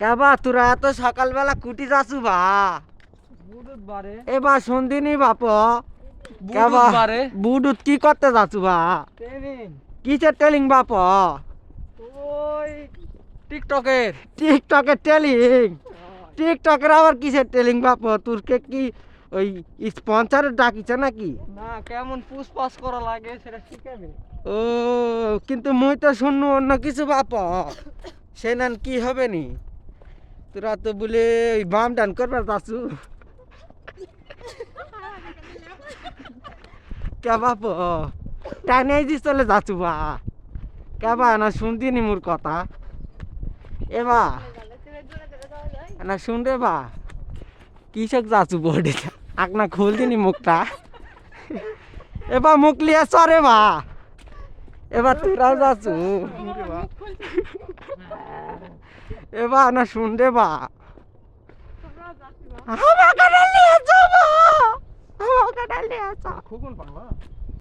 কেবা তোরা এত সকালবেলা কুটি যাচ্ছু বা? এবার সন্ধিনী বাপ। কেবা বুডুত কি করতে যাচ্ছু বা? কিসের টেলিং বাপ? টিকটকের। টিকটকে টেলিং টিকটকের আবার কিসের টেলিং বাপ? তোরকে কি ওই স্পন্সারের ডাকিছে নাকি? না কেমন পুষপাস করা লাগে সেটা শিখাবে। ও কিন্তু মুই তো শুনু অন্য কিছু বাপ। সে নান কি হবে নি? তোরা তো বলে বাম ডান করবার যাচ্ছু কে বাপ? টাইনে দি চলে যাচ্ছু বা। কে বা, না শুনতি নি মোর কথা। এবা না শুন রে বা। কিসক যাচ্ছু বডি আকনা খুল দিনি মুখটা। এবার মুখ লিয়ে চরে বা। এবার তোরা যাচ্ছু এবার না শুন রে বা। আমাকে নিয়ে যাব। আমাকে নিয়ে যাব।